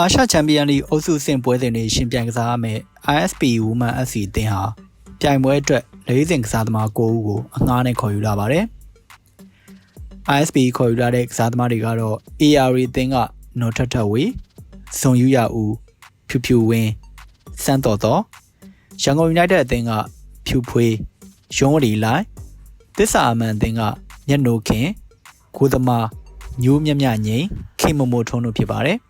အာရှချန်ပီယံလိအုပ်စုဆင့်ပွဲစဉ်တွေရှင်ပြိုင်ကစားရမယ့် ISP Women FC အသင်းဟာပြိုင်ပွဲအတွက်လေးစဉ်ကစားသမား9ဦးကိုအငှားနဲ့ခေါ်ယူလာပါတယ်။ ISP ခေါ်ယူလာတဲ့ကစားသမားတွေကတော့ AR အသင်းကနော်ထထဝေဇွန်ယူရဦးဖြူဖြူဝင်းစန်းတော်တော်ရန်ကုန် United အသင်းကဖြူဖွေးရုံးရီလိုက်တစ္ဆာအမန်အသင်းကညက်နိုခင်ကိုသမားညိုးမြမြငိမ့်ခင်မမိုထုံးတို့ဖြစ်ပါတယ်။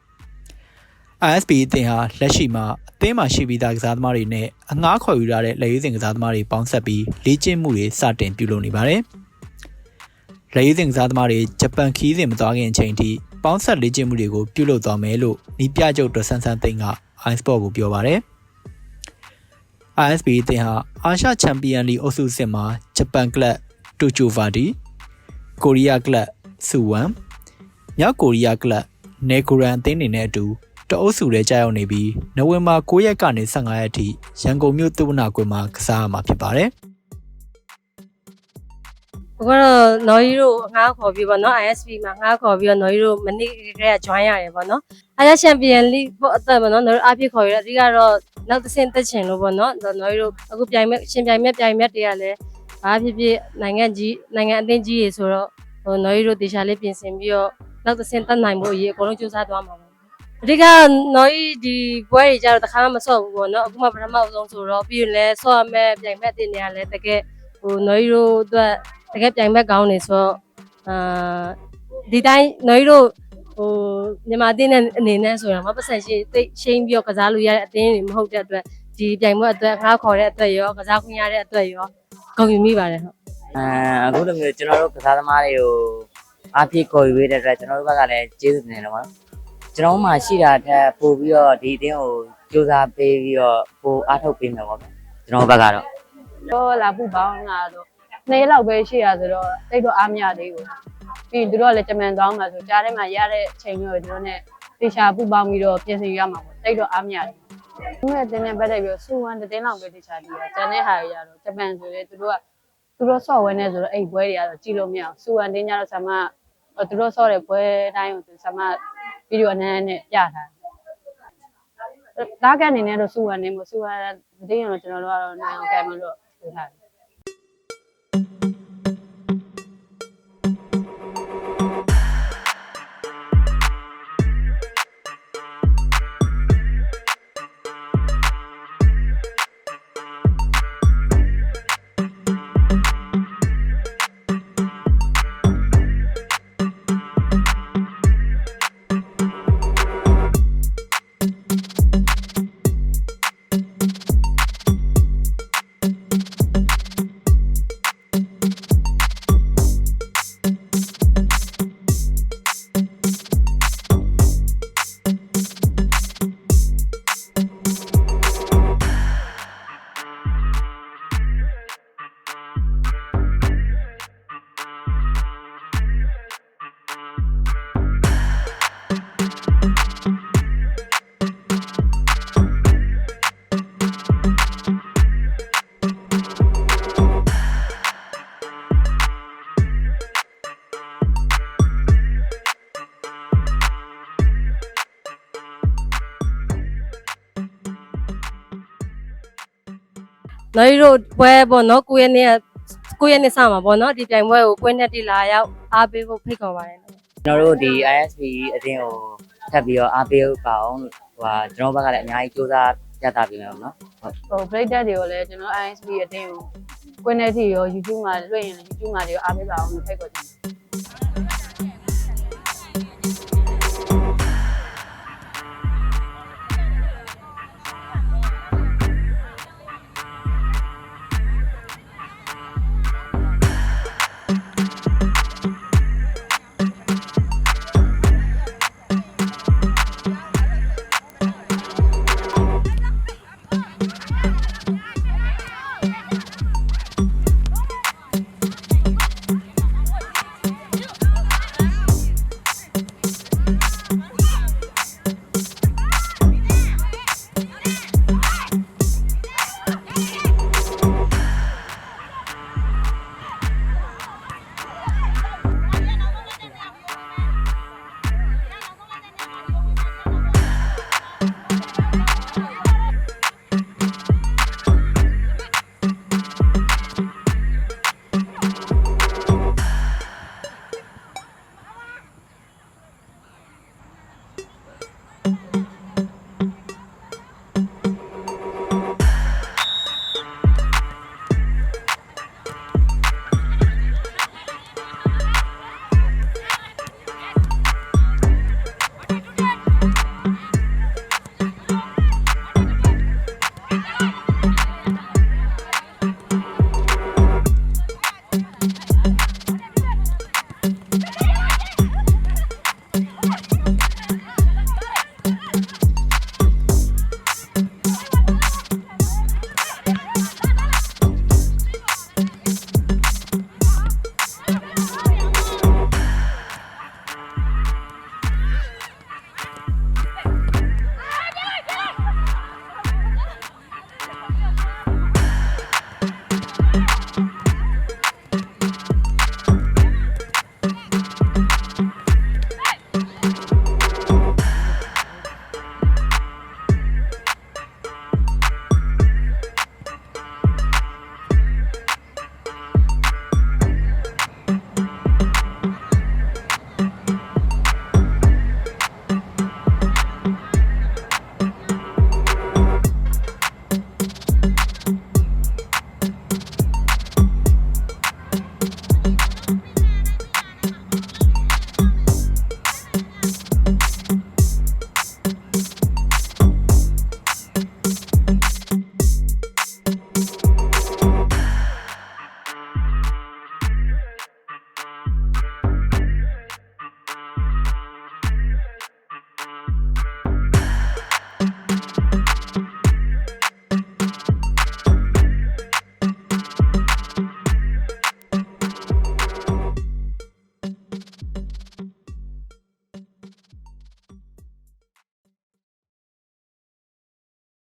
ISP အသင်းဟာလက်ရှိမှာအသင်းမှာရှိပြီးသားကစားသမားတွေနဲ့အငှားခေါ်ယူလာတဲ့လက်ရေးစင်ကစားသမားတွေပေါင်းဆက်ပြီးလေ့ကျင့်မှုတွေစတင်ပြုလုပ်နေပါတယ်။လက်ရေးစင်ကစားသမားတွေဂျပန်ခီးစဉ်မသွားခင်အချိန်ထိပေါင်းဆက်လေ့ကျင့်မှုတွေကိုပြုလုပ်သွားမယ်လို့နီးပြချုပ်တော်ဆန်းဆန်းသိန်းက iSport ကိုပြောပါတယ်။ ISP အသင်းဟာအာရှချန်ပီယံလိအုပ်စုစစ်မှာဂျပန်ကလပ်တိုချိုဗာဒီကိုရီးယားကလပ်ဆူဝမ်မြောက်ကိုရီးယားကလပ်နေဂိုရန်အသင်းတွေနဲ့အတူ တအုပ်စုထဲကြာရောက်နေပြီးနိုဝင်ဘာ9ရက်ကနေ15ရက်အထိရန်ကုန်မြို့သုဝနာကွင်းမှာကစားရမှာဖြစ်ပါတယ်ဘကတော့နော်ကြီးတို့အငှားခေါ်ပြီးပေါ့နော် ISP မှာငှားခေါ်ပြီးတော့နော်ကြီးတို့မနေ့ကတည်းက join ရတယ်ပေါ့နော်အားရချန်ပီယံလိပေါ့အသက်ပေါ့နော်နော်တို့အားဖြစ်ခေါ်ရတဲ့အဓိကတော့နောက်တစ်ဆင့်တက်ချင်လို့ပေါ့နော်နော်ကြီးတို့အခုပြိုင်မဲ့ရှင်ပြိုင်မဲ့ပြိုင်မဲ့တွေကလည်းဘာဖြစ်ဖြစ်နိုင်ငံကြီးနိုင်ငံအသင်းကြီးရေဆိုတော့ဟိုနော်ကြီးတို့တေချာလေးပြင်ဆင်ပြီးတော့နောက်တစ်ဆင့်တက်နိုင်ဖို့အရေးအကုန်လုံးစူးစမ်းသွားမှာပါ အဓိကနော်ကြီးဒီပွဲတွေကြတော့တစ်ခါမှမဆော့ဘူးပေါ့နော်အခုမှပထမဆုံးဆိုတော့ပြီးရင်လည်းဆော့ရမဲ့ပြိုင်မဲ့တင်တွေကလည်းတကယ်ဟိုနော်ကြီးတို့အတွက်တကယ်ပြိုင်ဘက်ကောင်းနေဆိုတော့အာဒီတိုင်းနော်ကြီးတို့ဟိုမြန်မာအသင်းနဲ့အနေနဲ့ဆိုတော့မပတ်ဆက်ရှိတိတ်ချင်းပြီးတော့ကစားလို့ရတဲ့အသင်းတွေမဟုတ်တဲ့အတွက်ဒီပြိုင်ပွဲအတွက်ငါးခေါ်တဲ့အတွက်ရောကစားခွင့်ရတဲ့အတွက်ရောဂုဏ်ယူမိပါတယ်ဟုတ်အဲအခုလိုမျိုးကျွန်တော်တို့ကစားသမားတွေကိုအားဖြည့်ခေါ်ယူရတဲ့အတွက်ကျွန်တော်တို့ဘက်ကလည်းကျေးဇူးတင်တယ်လို့ပေါ့နော် ကျွန်တော်တို့မှရှိတာထက်ပို့ပြီးတော့ဒီအတင်းကိုစူးစမ်းပေးပြီးတော့ပို့အားထုတ်ပေးမယ်ပေါ့ဗျကျွန်တော်တို့ဘက်ကတော့တော့လာပူပေါင်းလာတော့နှစ်ရက်လောက်ပဲရှိရဆိုတော့တိတ်တော့အားမရသေးဘူးပြီးရင်သူတို့ကလည်းဂျမန်သွားမှာဆိုကြားထဲမှာရတဲ့အချိန်မျိုးတွေသူတို့နဲ့တေချာပူပေါင်းပြီးတော့ပြင်ဆင်ရမှာပေါ့တိတ်တော့အားမရသေးဘူးသူ့ရဲ့တင်းနဲ့ပတ်သက်ပြီးတော့စူဝမ်တင်းလောက်ပဲတေချာပြီးတော့ကျန်တဲ့ဟာတွေရတော့ဂျပန်ဆိုရဲသူတို့ကသူတို့ဆော့ဝဲနေဆိုတော့အဲ့ဘွဲတွေကတော့ကြည့်လို့မရအောင်စူဝမ်တင်းကြတော့ဆမသူတို့ဆော့တဲ့ဘွဲတိုင်းကိုဆမ ဗီဒီယိုအနည်းနဲ့ပြထားတယ်တားကအနေနဲ့တော့စူဝါနေမို့စူဝါတင်းရတော့ကျွန်တော်တို့ကတော့နိုင်အောင်ကံမလို့ပြောထားတယ် နော်ကြီးတို့ပွဲပေါ့နော်ကိုရက်နေ့ကကိုရက်နေ့စမှာပေါ့နော်ဒီပြိုင်ပွဲကိုကိုရက်နေ့တိလာရောက်အားပေးဖို့ဖိတ်ခေါ်ပါတယ်ကျွန်တော်တို့ဒီ ISP အတင်းကိုထပ်ပြီးတော့အားပေးပါအောင်လို့ဟိုဟာကျွန်တော်ဘက်ကလည်းအများကြီးစူးစမ်းပြသပေးမယ်ပေါ့နော်ဟုတ်ဟို break တွေကိုလည်းကျွန်တော် ISB အတင်းကိုကွင်းထဲထိရော YouTube မှာလွှင့်ရင်လည်း YouTube မှာတွေရောအားပေးပါအောင်လို့ဖိတ်ခေါ်ချင်တယ်